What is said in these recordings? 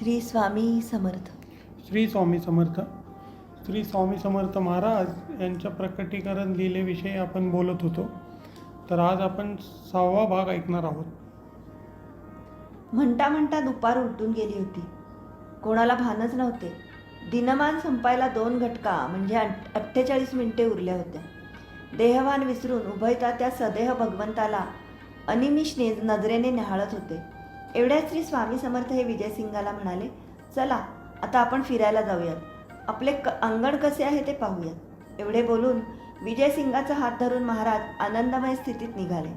श्री स्वामी समर्थ. श्री स्वामी समर्थ. श्री स्वामी समर्थ महाराज यांच्या प्रकटीकरण लिहिलेविषयी आपण बोलत होतो. तर आज आपण सहावा भाग ऐकणार आहोत. म्हणता म्हणता दुपार उलटून गेली होती. कोणाला भानच नव्हते. दिनमान संपायला दोन घटका म्हणजे अठ- अठ्ठेचाळीस मिनिटे उरल्या होत्या. देहवान विसरून उभयता त्या सदेह भगवंताला अनिमिष नजरेने निहाळत होते. एवढ्याच श्री स्वामी समर्थ हे विजयसिंगाला म्हणाले चला आता आपण फिरायला जाऊयात. आपले क अंगण कसे आहे ते पाहूयात. एवढे बोलून विजयसिंगाचा हात धरून महाराज आनंदमय स्थितीत निघाले.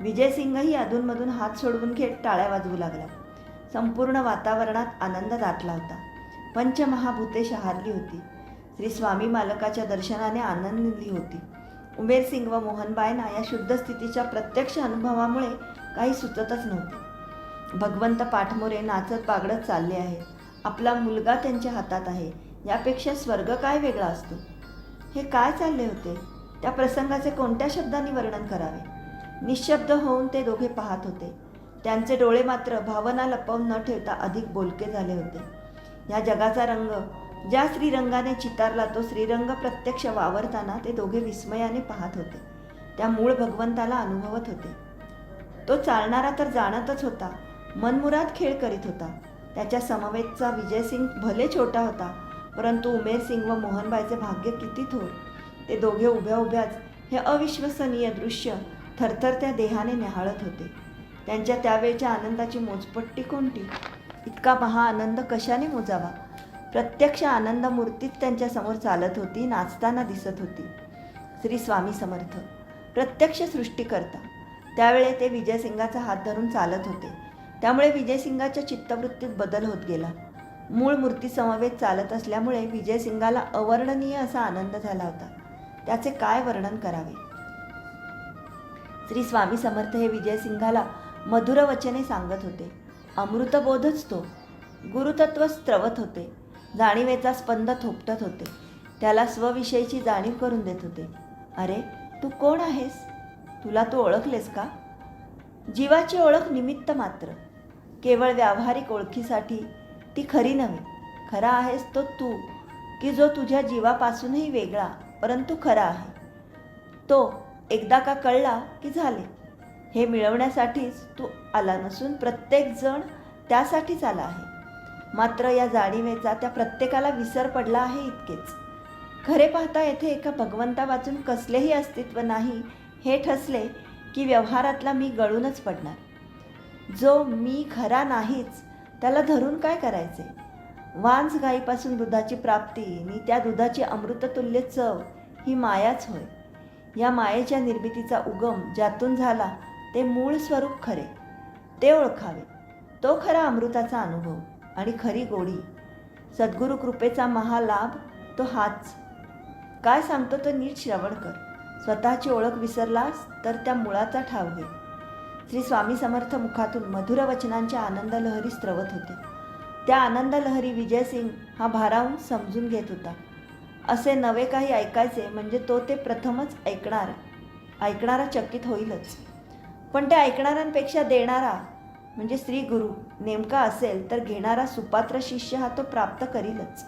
विजयसिंगही अधूनमधून हात सोडवून घेत टाळ्या वाजवू लागला. संपूर्ण वातावरणात आनंद दाटला होता. पंचमहाभूते शहारली होती. श्री स्वामी मालकाच्या दर्शनाने आनंदली होती. उमेर सिंग व मोहनबायना या शुद्ध स्थितीच्या प्रत्यक्ष अनुभवामुळे काही सुचतच नव्हते. भगवंत पाठमोरे नाचत बागडत चालले आहेत. आपला मुलगा त्यांच्या हातात आहे. यापेक्षा स्वर्ग काय वेगळा असतो? हे काय चालले होते? त्या प्रसंगाचे कोणत्या शब्दांनी वर्णन करावे? निशब्द होऊन ते दोघे पाहत होते. त्यांचे डोळे मात्र भावना लपवून न ठेवता अधिक बोलके झाले होते. या जगाचा रंग ज्या श्रीरंगाने चितारला तो श्रीरंग प्रत्यक्ष वावरताना ते दोघे विस्मयाने पाहत होते. त्या मूळ भगवंताला अनुभवत होते. तो चालणारा तर जाणतच होता मनमुराद खेळ करीत होता. त्याच्या समवेतचा विजयसिंग भले छोटा होता परंतु उमेर सिंग व मोहनबाईचे भाग्य किती थोर. ते दोघे उभ्या उभ्याच हे अविश्वसनीय दृश्य थरथरत्या देहाने न्याहाळत होते. त्यांच्या त्यावेळच्या आनंदाची मोजपट्टी कोणती? इतका महा आनंद कशाने मोजावा? प्रत्यक्ष आनंद मूर्तीच त्यांच्यासमोर चालत होती नाचताना दिसत होती. श्री स्वामी समर्थ प्रत्यक्ष सृष्टीकर्ता. त्यावेळे ते विजयसिंगाचा हात धरून चालत होते. त्यामुळे विजयसिंगाच्या चित्तवृत्तीत बदल होत गेला. मूळ मूर्ती समवेत चालत असल्यामुळे विजयसिंगाला अवर्णनीय असा आनंद झाला होता. त्याचे काय वर्णन करावे? श्री स्वामी समर्थ हे विजयसिंगाला मधुर वचने सांगत होते. अमृतबोधच तो. गुरुतत्व स्त्रवत होते. जाणीवेचा स्पंद थोपटत होते. त्याला स्वविषयीची जाणीव करून देत होते. अरे तू कोण आहेस? तुला तू ओळखलेस का? जीवाची ओळख निमित्त मात्र. केवळ व्यावहारिक ओळखीसाठी. ती खरी नव्हे. खरा आहेस तो तू की जो तुझ्या जीवापासूनही वेगळा परंतु खरा आहे. तो एकदा का कळला की झाले. हे मिळवण्यासाठीच तू आला नसून प्रत्येकजण त्यासाठीच आला आहे. मात्र या जाणीवेचा त्या प्रत्येकाला विसर पडला आहे इतकेच. खरे पाहता येथे एका भगवंता वाचून कसलेही अस्तित्व नाही हे ठसले की व्यवहारातला मी गळूनच पडणार. जो मी खरा नाहीच त्याला धरून काय करायचे? वांस गाईपासून दुधाची प्राप्ती आणि त्या दुधाची अमृततुल्य चव ही मायाच होय. या मायेच्या निर्मितीचा उगम ज्यातून झाला ते मूळ स्वरूप खरे. ते ओळखावे. तो खरा अमृताचा अनुभव आणि खरी गोडी. सद्गुरु कृपेचा महालाभ तो हाच. काय सांगतो तो नीट श्रवण कर. स्वतःची ओळख विसरलास तर त्या मुळाचा ठाव घे. श्री स्वामी समर्थ मुखातून मधुर वचनांच्या आनंद लहरी स्त्रवत होते त्या आनंद लहरी विजयसिंग हा भारावून समजून घेत होता. असे नवे काही ऐकायचे म्हणजे तो ते प्रथमच ऐकणार ऐकणारा चकित होईलच. पण ते ऐकणाऱ्यांपेक्षा देणारा म्हणजे श्री गुरु नेमका असेल तर घेणारा सुपात्र शिष्य हा तो प्राप्त करीलच.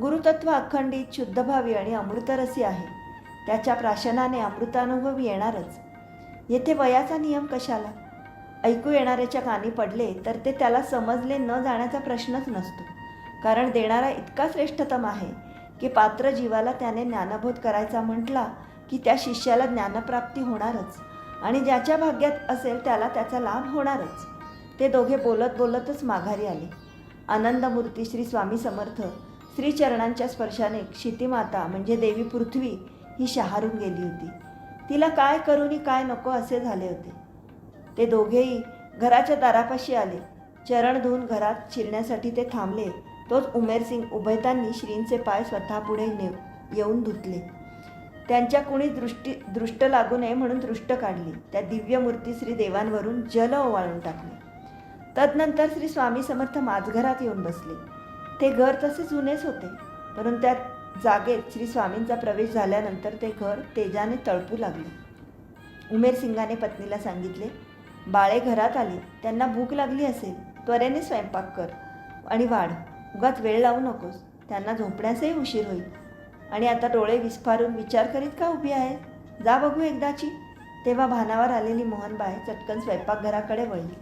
गुरुतत्व अखंडित शुद्धभावी आणि अमृतरसी आहे. त्याच्या प्राशनाने अमृतानुभव येणारच. येथे वयाचा नियम कशाला? ऐकू येणाऱ्याच्या कानी पडले तर ते त्याला समजले न जाण्याचा प्रश्नच नसतो. कारण देणारा इतका श्रेष्ठतम आहे की पात्र जीवाला त्याने ज्ञानबोध करायचा म्हटला की त्या शिष्याला ज्ञानप्राप्ती होणारच आणि ज्याच्या भाग्यात असेल त्याला त्याचा लाभ होणारच. ते दोघे बोलत बोलतच माघारी आले. आनंदमूर्ती श्री स्वामी समर्थ श्रीचरणांच्या स्पर्शाने क्षितिमाता म्हणजे देवी पृथ्वी ही शहारून गेली होती. तिला काय करूनी काय नको असे झाले होते. ते दोघेही घराच्या दारापाशी आले. चरण धुवून घरात शिरण्यासाठी ते थांबले. तोच उमेरसिंग उभयतांनी श्रींचे पाय स्वतः पुढे ने येऊन धुतले. त्यांच्या कुणी दृष्टी दृष्ट लागू नये म्हणून दृष्ट काढली. त्या दिव्य मूर्ती श्री देवांवरून जल ओवाळून टाकले. तदनंतर श्री स्वामी समर्थ माझघरात येऊन बसले. ते घर तसे जुनेच होते परंतु त्यात जागेत श्री स्वामींचा प्रवेश झाल्यानंतर ते घर तेजाने तळपू लागले. उमेर सिंगाने पत्नीला सांगितले बाळे घरात आली त्यांना भूक लागली असेल त्वरेने स्वयंपाक कर आणि वाढ. उगाच वेळ लावू नकोस त्यांना झोपण्यासही उशीर होईल. आणि आता डोळे विस्फारून विचार करीत का उभी आहे? जा बघू एकदाची. तेव्हा भानावर आलेली मोहनबाई चटकन स्वयंपाकघराकडे वळली.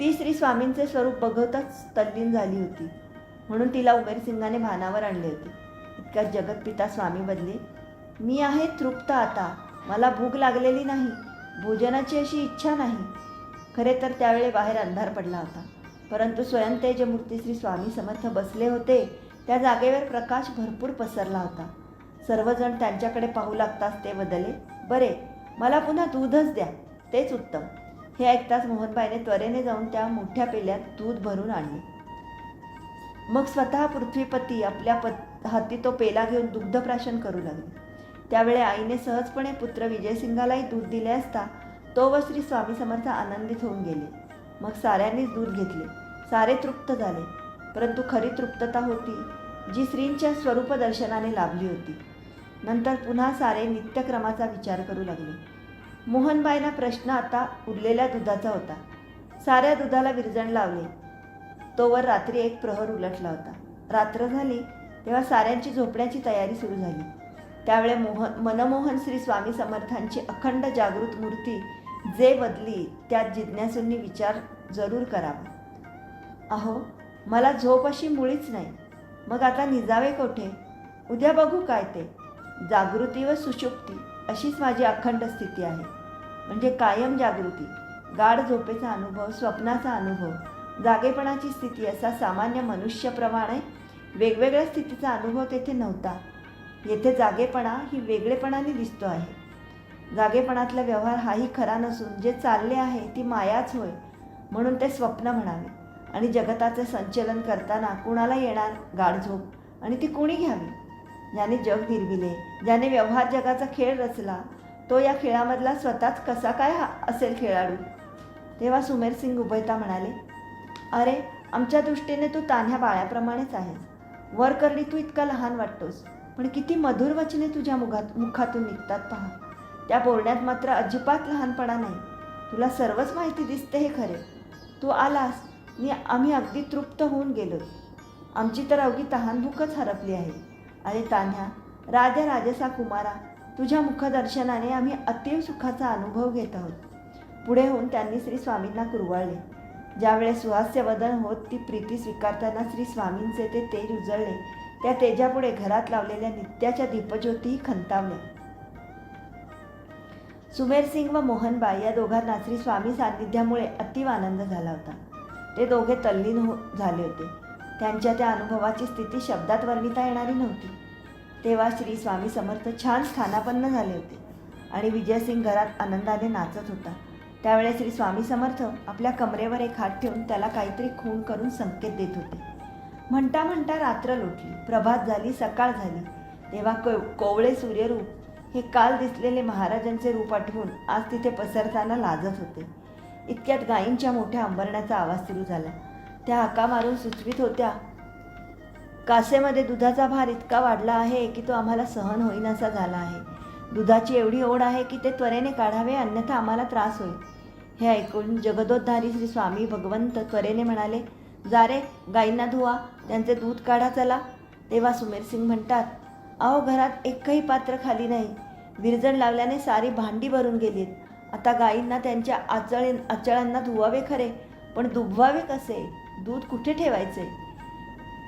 ती श्री स्वामींचे स्वरूप बघतच तल्लीन झाली होती. म्हणून तिला उमेरसिंगाने भानावर आणले होते. इतक्यात जगतपिता स्वामी बदले मी आहे तृप्त आता मला भूक लागलेली नाही भोजनाची अशी इच्छा नाही. खरे तर त्यावेळी बाहेर अंधार पडला होता. परंतु स्वयं तेजमूर्ती श्री स्वामी समर्थ बसले होते त्या जागेवर प्रकाश भरपूर पसरला होता. सर्वजण त्यांच्याकडे पाहू लागताच ते बदले बरे मला पुन्हा दूधच द्या तेच उत्तम. हे ऐकताच मोहनबाईने त्वरेने जाऊन त्या मोठ्या पेल्यात दूध भरून आणले. मग स्वतः पृथ्वीपती आपल्या पत् हाती तो पेला घेऊन दुग्धप्राशन करू लागले. त्यावेळी आईने सहजपणे पुत्र विजयसिंगालाही दूध दिले असता तो व श्री स्वामी समर्थ आनंदित होऊन गेले. मग साऱ्यांनीच दूध घेतले. सारे तृप्त झाले. परंतु खरी तृप्तता होती जी श्रींच्या स्वरूप दर्शनाने लाभली होती. नंतर पुन्हा सारे नित्यक्रमाचा विचार करू लागले. मोहनबाईंना प्रश्न आता उरलेल्या दुधाचा होता. साऱ्या दुधाला विरजण लावले. तोवर रात्री एक प्रहर उलटला होता. रात्र झाली तेव्हा साऱ्यांची झोपण्याची तयारी सुरू झाली. त्यावेळे मोहन मनमोहन श्री स्वामी समर्थांची अखंड जागृत मूर्ती जे बदली त्यात जिज्ञासूंनी विचार जरूर करावा. अहो मला झोप अशी मुळीच नाही. मग आता निजावे कोठे? उद्या बघू काय ते. जागृती व सुषुप्ती अशीच माझी अखंड स्थिती आहे. म्हणजे कायम जागृती गाढ झोपेचा अनुभव स्वप्नाचा अनुभव जागेपणाची स्थिती असा सामान्य मनुष्यप्रमाणे वेगवेगळ्या स्थितीचा अनुभव तेथे नव्हता. येथे जागेपणा ही वेगळेपणाने दिसतो आहे. जागेपणातला व्यवहार हाही खरा नसून जे चालले आहे ती मायाच होय म्हणून ते स्वप्न म्हणावे. आणि जगताचे संचलन करताना कुणाला येणार गाढझोप आणि ती कुणी घ्यावी? ज्याने जग निर्मिले ज्याने व्यवहार जगाचा खेळ रचला तो या खेळामधला स्वतःच कसा काय हा असेल खेळाडू? तेव्हा सुमेरसिंग उभयता म्हणाले अरे आमच्या दृष्टीने तू तान्ह्या बाळ्याप्रमाणेच आहेस. वरकरणी तू इतका लहान वाटतोस. पण किती मधुर वचने तुझ्या मुखात मुखातून निघतात पहा. त्या बोलण्यात मात्र अजिबात लहानपणा नाही. तुला सर्वच माहिती दिसते हे खरे. तू आलास मी आम्ही अगदी तृप्त होऊन गेलो. आमची तर अवघी तहानभूकच हरपली आहे. अरे तान्ह्या राजा राजसा कुमारा तुझ्या मुखदर्शनाने आम्ही अतिव सुखाचा अनुभव घेत आहोत. पुढे होऊन त्यांनी श्री स्वामींना कुरवाळले. ज्यावेळेस सुहास्य वदन होत ती प्रीती स्वीकारताना श्री स्वामींचे ते तेज उजळले. त्या तेजापुढे घरात लावलेल्या नित्याच्या दीपज्योतीही खंतावल्या. सुमेरसिंग व मोहनबाई या दोघांना श्री स्वामी सान्निध्यामुळे अतीव आनंद झाला होता. ते दोघे तल्लीन हो झाले होते. त्यांच्या त्या अनुभवाची स्थिती शब्दात वर्णिता येणारी नव्हती. तेव्हा श्री स्वामी समर्थ छान स्थानापन्न झाले होते आणि विजयसिंग घरात आनंदाने नाचत होता. त्यावेळेस श्री स्वामी समर्थ आपल्या कमरेवर एक हात ठेवून त्याला काहीतरी खून करून संकेत देत होते. म्हणता म्हणता रात्र लोटली. प्रभात झाली सकाळ झाली. तेव्हा को कोवळे सूर्यरूप हे काल दिसलेले महाराजांचे रूप आठवून आज तिथे पसरताना लाजत होते. इतक्यात गायींच्या मोठ्या अंबरण्याचा आवाज सुरू झाला. त्या हाका मारून सुचवित होत्या कासेमध्ये दुधाचा भार इतका वाढला आहे की तो आम्हाला सहन होईनासा झाला आहे. दुधाची एवढी ओढ आहे की ते त्वरेने काढावे अन्यथा आम्हाला त्रास होईल. हे ऐकून जगदोद्धारी श्री स्वामी भगवंत त्वरेने म्हणाले जा रे गायींना धुवा त्यांचे दूध काढा चला. तेव्हा सुमेरसिंग म्हणतात अहो घरात एकही पात्र खाली नाही. विरजण लावल्याने सारी भांडी भरून गेलीत. आता गायींना त्यांच्या आचळ आचळांना धुवावे खरे पण दुभवावे कसे? दूध कुठे ठेवायचे?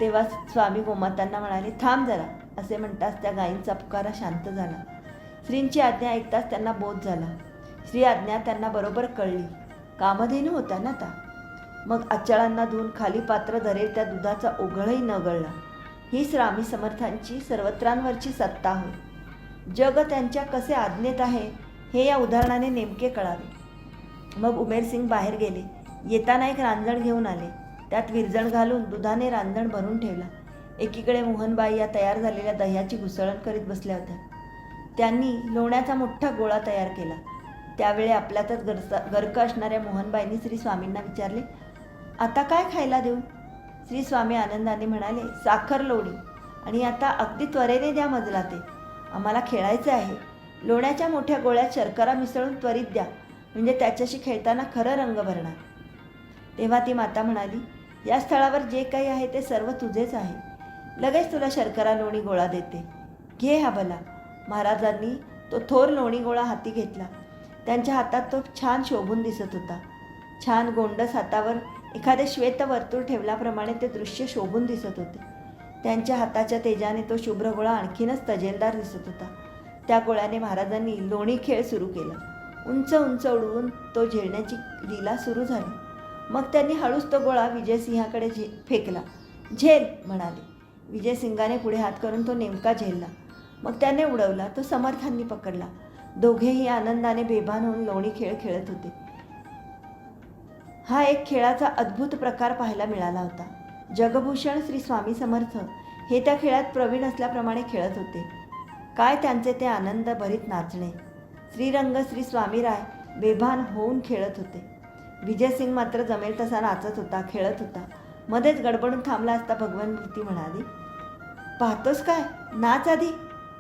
तेव्हा स्वामी गोमातांना म्हणाले थांब जरा असे म्हणताच त्या गायींचा पुकारा शांत झाला. श्रींची आज्ञा ऐकताच त्यांना बोध झाला. श्री आज्ञा त्यांना बरोबर कळली. कामधेनू होता ना ता. मग अचळांना धुवून खाली पात्र धरेल त्या दुधाचा ओघळही न गळला. ही रामी समर्थांची सर्वत्रांवरची सत्ता होय. जग त्यांच्या कसे आज्ञेत आहे हे या उदाहरणाने नेमके कळावे. मग उमेरसिंग बाहेर गेले. येताना एक रांजण घेऊन आले. त्यात विरजण घालून दुधाने रांजण भरून ठेवला. एकीकडे मोहनबाई या तयार झालेल्या दह्याची घुसळण करीत बसल्या होत्या. त्यांनी लोण्याचा मोठा गोळा तयार केला. त्यावेळी आपल्यातच गरसा गर्क असणाऱ्या मोहनबाईंनी श्री स्वामींना विचारले आता काय खायला देऊ? श्री स्वामी आनंदाने म्हणाले साखर लोणी. आणि आता अगदी त्वरेने द्या मजला ते आम्हाला खेळायचे आहे. लोण्याच्या मोठ्या गोळ्यात शर्करा मिसळून त्वरित द्या. म्हणजे त्याच्याशी खेळताना खरं रंग भरणार. तेव्हा ती माता म्हणाली या स्थळावर जे काही आहे ते सर्व तुझेच आहे. लगेच तुला शर्करा लोणी गोळा देते. घे हा भला. महाराजांनी तो थोर लोणी गोळा हाती घेतला. त्यांच्या हातात तो छान शोभून दिसत होता. छान गोंडस हातावर एखादे श्वेत वर्तुळ ठेवल्याप्रमाणे ते दृश्य शोभून दिसत होते. त्यांच्या हाताच्या तेजाने तो शुभ्र गोळा आणखीनच तजेलदार दिसत होता. त्या गोळ्याने महाराजांनी लोणी खेळ सुरू केला. उंच उंच उडवून तो झेलण्याची लीला सुरू झाली. मग त्यांनी हळूच तो गोळा विजयसिंहाकडे झे फेकला. झेल म्हणाले. विजयसिंगाने पुढे हात करून तो नेमका झेलला. मग त्याने उडवला तो समर्थांनी पकडला. दोघेही आनंदाने बेभान होऊन लोणी खेळ खेळत होते. हा एक खेळाचा अद्भुत प्रकार पाहायला मिळाला होता. जगभूषण श्री स्वामी समर्थ हे त्या खेळात प्रवीण असल्याप्रमाणे खेळत होते. काय त्यांचे ते आनंद भरीत नाचणे. श्रीरंग श्री स्वामीराय बेभान होऊन खेळत होते. विजयसिंग मात्र जमेल तसा नाचत होता खेळत होता. मध्येच गडबडून थांबला असता भगवान मूर्ती म्हणाली पाहतोस काय? नाच आधी.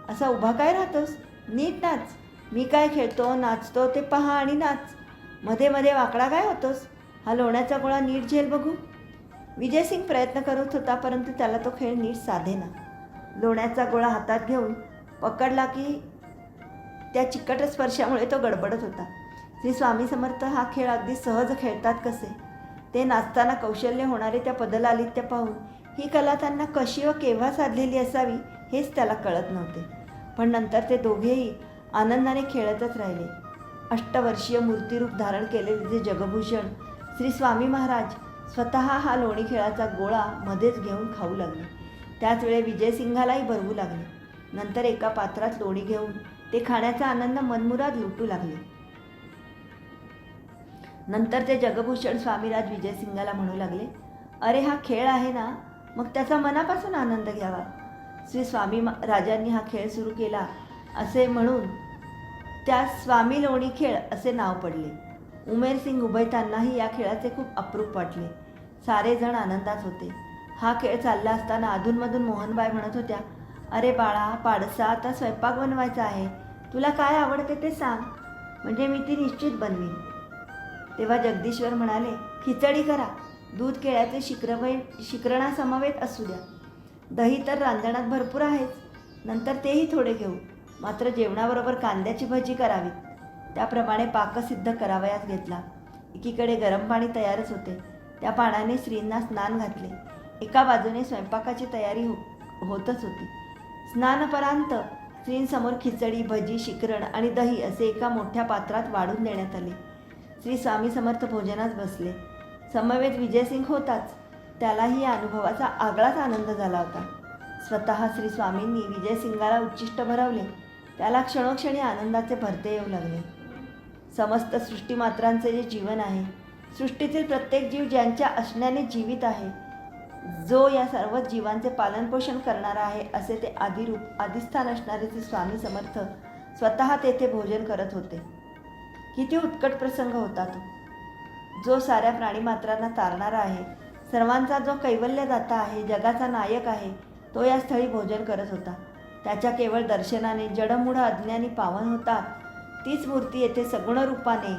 असा उभा काय राहतोस? नीट नाच. मी काय खेळतो नाचतो ते पहा आणि नाच. मध्ये मध्ये वाकडा काय होतोस? हा लोण्याचा गोळा नीट झेल बघू. विजयसिंग प्रयत्न करत होता परंतु त्याला तो खेळ नीट साधेना. लोण्याचा गोळा हातात घेऊन पकडला की त्या चिकट स्पर्शामुळे तो गडबडत होता. श्री स्वामी समर्थ हा खेळ अगदी सहज खेळतात कसे? ते नाचताना कौशल्य होणारे त्या पदलालित्य पाहून ही कला त्यांना कशी व केव्हा साधलेली असावी हेच त्याला कळत नव्हते. पण नंतर ते दोघेही आनंदाने खेळतच राहिले. अष्टवर्षीय मूर्तिरूप धारण केलेले जे जगभूषण श्री स्वामी महाराज स्वतः हा लोणी खेळाचा गोळा मध्येच घेऊन खाऊ लागले. त्याच वेळे विजयसिंहालाही भरवू लागले. नंतर एका पात्रात लोणी घेऊन ते खाण्याचा आनंद मनमुराद लुटू लागले. नंतर ते जगभूषण स्वामीराज विजयसिंगाला म्हणू लागले अरे हा खेळ आहे ना? मग त्याचा मनापासून आनंद घ्यावा श्री स्वामी राजांनी हा खेळ सुरू केला असे म्हणून त्यास स्वामी लोणी खेळ असे नाव पडले. उमेर सिंग उभयतांनाही या खेळाचे खूप अप्रूप वाटले. सारे जण आनंदात होते. हा खेळ चालला असताना अधूनमधून मोहनबाई म्हणत होत्या अरे बाळा पाडसा आता स्वयंपाक बनवायचा आहे. तुला काय आवडते ते सांग. म्हणजे मी ती निश्चित बनवीन. तेव्हा जगदीश्वर म्हणाले खिचडी करा. दूध केळ्याचे शिक्रमय शिकरणासमवेत असू द्या. दही तर रांधणात भरपूर आहेच. नंतर तेही थोडे घेऊ. मात्र जेवणाबरोबर कांद्याची भजी करावी. त्याप्रमाणे पाकसिद्ध करावयास घेतला. एकीकडे गरम पाणी तयारच होते. त्या पाण्याने श्रींना स्नान घातले. एका बाजूने स्वयंपाकाची तयारी हो होतच होती. स्नानपरांत श्रींसमोर खिचडी भजी शिकरण आणि दही असे एका मोठ्या पात्रात वाढून देण्यात आले. श्री स्वामी समर्थ भोजनास बसले. समवेत विजयसिंग होताच. त्यालाही या अनुभवाचा आगळाच आनंद झाला होता. स्वतः श्री स्वामींनी विजयसिंगाला उच्चिष्ट भरवले. त्याला क्षणोक्षणी आनंदाचे भरते येऊ लागले. समस्त सृष्टीमात्रांचे जे जीवन आहे सृष्टीतील प्रत्येक जीव ज्यांच्या असण्याने जीवित आहे जो या सर्व जीवांचे पालनपोषण करणारा आहे असे ते आदिरूप आदिस्थान असणारे ते स्वामी समर्थ स्वतः तेथे भोजन करत होते. किती उत्कट प्रसंग होता तो. जो साऱ्या प्राणीमात्रांना तारणारा आहे सर्वांचा जो कैवल्यदाता आहे जगाचा नायक आहे तो या स्थळी भोजन करत होता. त्याच्या केवळ दर्शनाने जडमुढ अज्ञानी पावन होतात तीच मूर्ती येथे सगुण रूपाने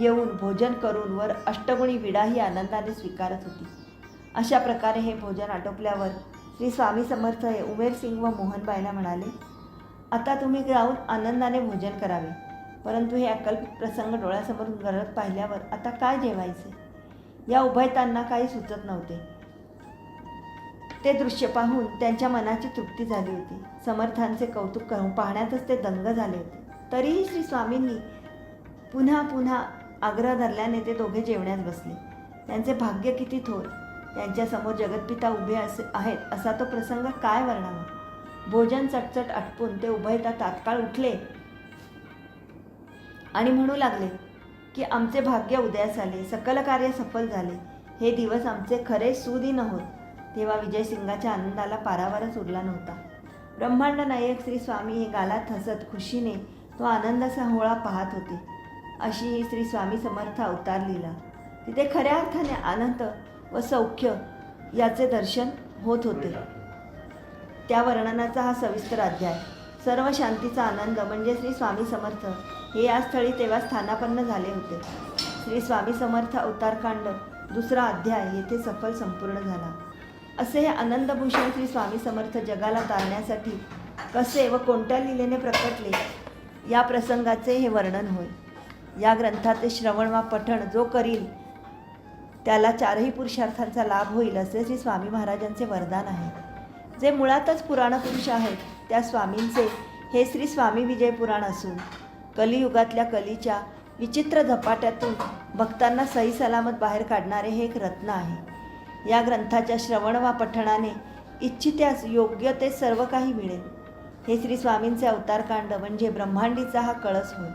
येऊन भोजन करून वर अष्टगुणी विडाही आनंदाने स्वीकारत होती. अशा प्रकारे हे भोजन आटोपल्यावर श्री स्वामी समर्थ हे उमेरसिंग व मोहनबाईला म्हणाले आता तुम्ही जाऊन आनंदाने भोजन करावे. परंतु हे अकल्पित प्रसंग डोळ्यासमोर गरज पाहिल्यावर आता काय जेवायचे या उभयतांना काही सुचत नव्हते. ते दृश्य पाहून त्यांच्या मनाची तृप्ती झाली होती. समर्थांचे कौतुक करून पाहण्यातच ते दंग झाले होते. तरीही श्री स्वामींनी पुन्हा पुन्हा आग्रह धरल्याने ते दोघे जेवण्यास बसले. त्यांचे भाग्य किती थोर. त्यांच्यासमोर जगतपिता उभे असे आहेत असा तो प्रसंग काय वर्णावा भोजन चटचट आटपून ते उभयता तात्काळ उठले आणि म्हणू लागले की आमचे भाग्य उदयास आले. सकल कार्य सफल झाले. हे दिवस आमचे खरे सुदिन होत. तेव्हा विजयसिंगाच्या आनंदाला पारावारच उरला नव्हता. ब्रह्मांड नायक श्री स्वामी हे गालात हसत खुशीने तो आनंदाचा होळा पाहत होते. अशी ही श्री स्वामी समर्थ अवतार लिहिला तिथे खऱ्या अर्थाने आनंद व सौख्य याचे दर्शन होत होते. त्या वर्णनाचा हा सविस्तर अध्याय. सर्व शांतीचा आनंद म्हणजे श्री स्वामी समर्थ हे या स्थळी तेव्हा स्थानापन्न झाले होते. श्री स्वामी समर्थ अवतारकांड दुसरा अध्याय येथे सफल संपूर्ण झाला. असे हे आनंदभूषण श्री स्वामी समर्थ जगाला तारण्यासाठी कसे व कोणत्या लिलेने प्रकटले या प्रसंगाचे हे वर्णन होय. या ग्रंथाचे श्रवण वा पठण जो करील त्याला चारही पुरुषार्थांचा लाभ होईल असे श्री स्वामी महाराजांचे वरदान आहे. जे मुळातच पुराणपुरुष आहेत त्या स्वामींचे हे श्री स्वामी विजय पुराण असून कलियुगातल्या कलीच्या विचित्र झपाट्यातून भक्तांना सही सलामत बाहेर काढणारे हे एक रत्न आहे. या ग्रंथाच्या श्रवण वा पठणाने इच्छित्यास योग्य ते सर्व काही मिळेल. हे श्री स्वामींचे अवतारकांड म्हणजे ब्रह्मांडीचा हा कळस होय.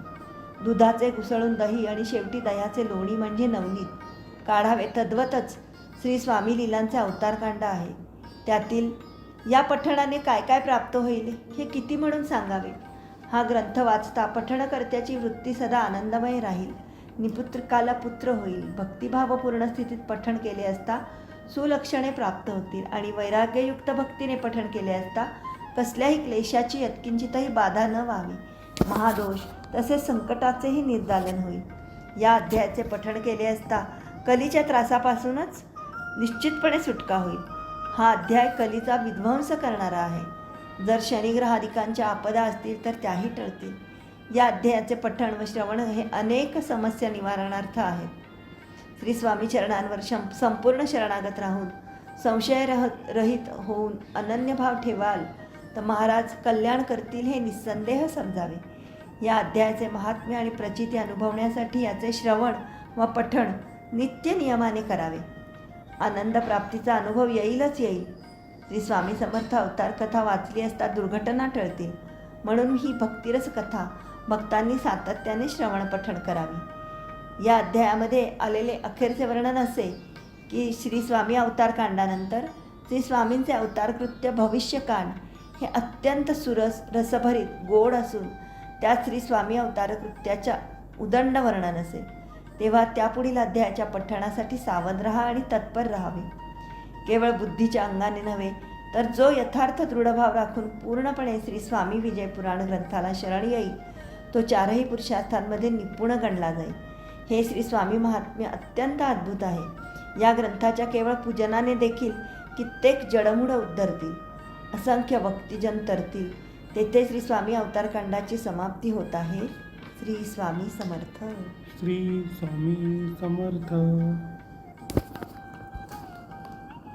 दुधाचे घुसळून दही आणि शेवटी दह्याचे लोणी म्हणजे नवनीत. काढावे तद्वतच श्री स्वामी लीलांचे अवतारकांड आहे. त्यातील या पठणाने काय काय प्राप्त होईल हे किती म्हणून सांगावे? हा ग्रंथ वाचता पठणकर्त्याची वृत्ती सदा आनंदमय राहील. निपुत्रकाला पुत्र होईल. भक्तिभावपूर्ण स्थितीत पठण केले असता सुलक्षणे प्राप्त होतील आणि वैराग्ययुक्त भक्तीने पठण केले असता कसल्याही क्लेशाची यत्किंचितही बाधा न व्हावी. महादोष तसेच संकटाचेही निर्दालन होईल. या अध्यायाचे पठण केले असता कलीच्या त्रासापासूनच निश्चितपणे सुटका होईल. हा अध्याय कलीचा विध्वंस करणारा आहे. जर शनिग्रहाधिकांच्या आपदा असतील तर त्याही टळतील. या अध्यायाचे पठण व श्रवण हे अनेक समस्या निवारणार्थ आहेत. श्री स्वामी चरणांवर शं संपूर्ण शरणागत राहून संशय रह रहित होऊन अनन्यभाव ठेवाल तर महाराज कल्याण करतील हे निस्संदेह समजावे. या अध्यायाचे महात्म्य आणि प्रचिती अनुभवण्यासाठी याचे श्रवण व पठण नित्य नियमाने करावे. आनंद प्राप्तीचा अनुभव येईलच येईल. श्री स्वामी समर्थ अवतार कथा वाचली असता दुर्घटना टळतील. म्हणून ही भक्तिरस कथा भक्तांनी सातत्याने श्रवण पठण करावी. या अध्यायामध्ये आलेले अखेरचे वर्णन असे की श्री स्वामी अवतारकांडानंतर श्री स्वामींचे अवतारकृत्य भविष्यकांड हे अत्यंत सुरस रसभरीत गोड असून त्यात श्री स्वामी अवतारकृत्याच्या उदंड वर्णन असेल तेव्हा त्यापुढील अध्यायाच्या पठणासाठी सावध राहा आणि तत्पर राहावे. केवळ बुद्धीच्या अंगाने नव्हे तर जो यथार्थ दृढभाव राखून पूर्णपणे श्री स्वामी विजय पुराण ग्रंथाला शरण येईल तो चारही पुरुषार्थांमध्ये निपुण गणला जाईल. हे श्री स्वामी महात्म्य अत्यंत अद्भुत आहे. या ग्रंथाच्या केवळ पूजनाने देखील कित्येक जडमुडं उद्धरतील. असंख्य भक्तिजन तरतील. तेथे श्री स्वामी अवतारकांडाची समाप्ती होत आहे. श्री स्वामी समर्थ. श्री स्वामी समर्थ.